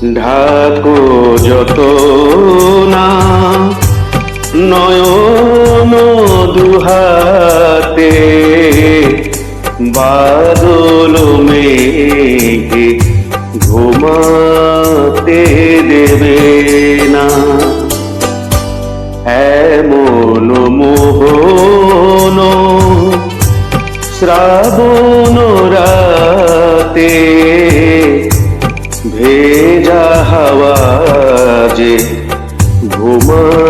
ঢাকো যত না নয়ন দুহাতে বাদল মেঘে ঘুমাতে দেবে না। এমন মোহন শ্রাবণ যে ঘুমাতে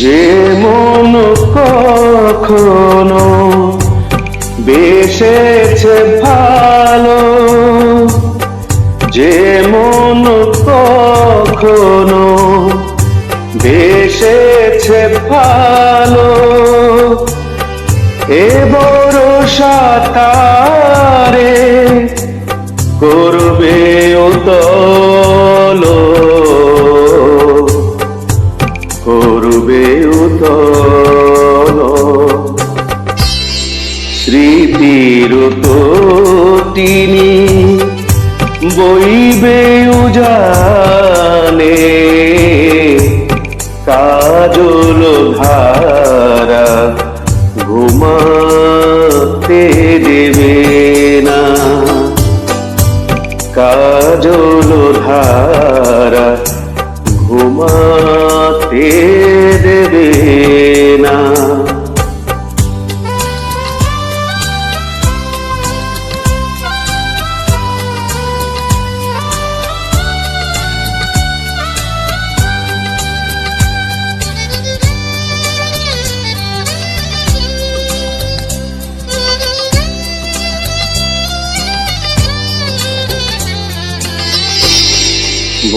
যে মন কখনো বেসেছে ভালো, যে মন কখনো বেসেছে ভালো, এ বড় সাতারে করবে উতলো বইবে উজানে কাজল ধারা ঘুমাতে দেবে না। কাজল ধারা ঘুমাতে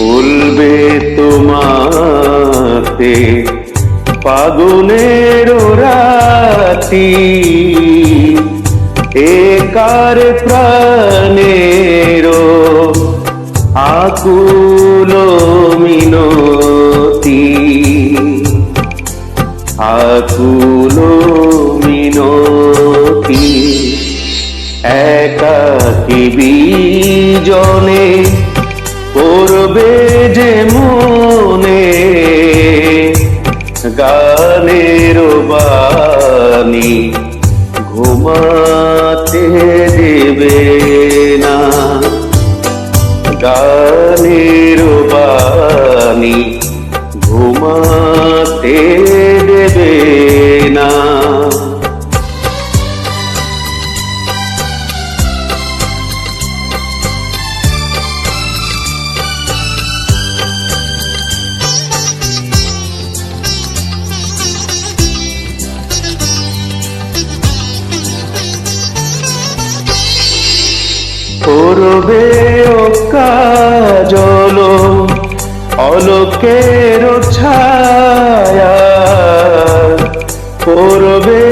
বলবে তোমাতে পাগুনের রাতি। একার প্রাণের আকুল মিনতি? আকুল মিনতি। একাকি বিজনে করবে যে মনে গানের বাণী ঘুমাতে দেবে না। গানের করবে কাজল অলোকের ছায়া করবে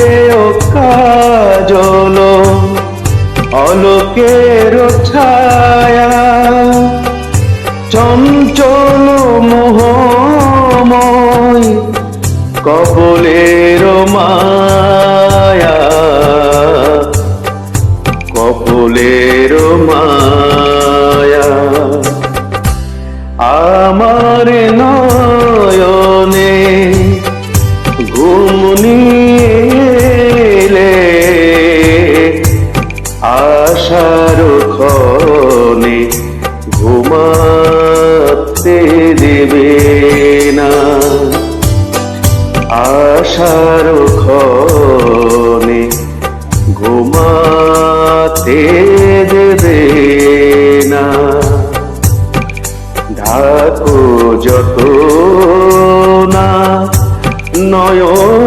কাজল অলোকের ছায়া চঞ্চল মোহময় কপলের ঘুমাতে দেবে না। ঢাকো যত না নয়ন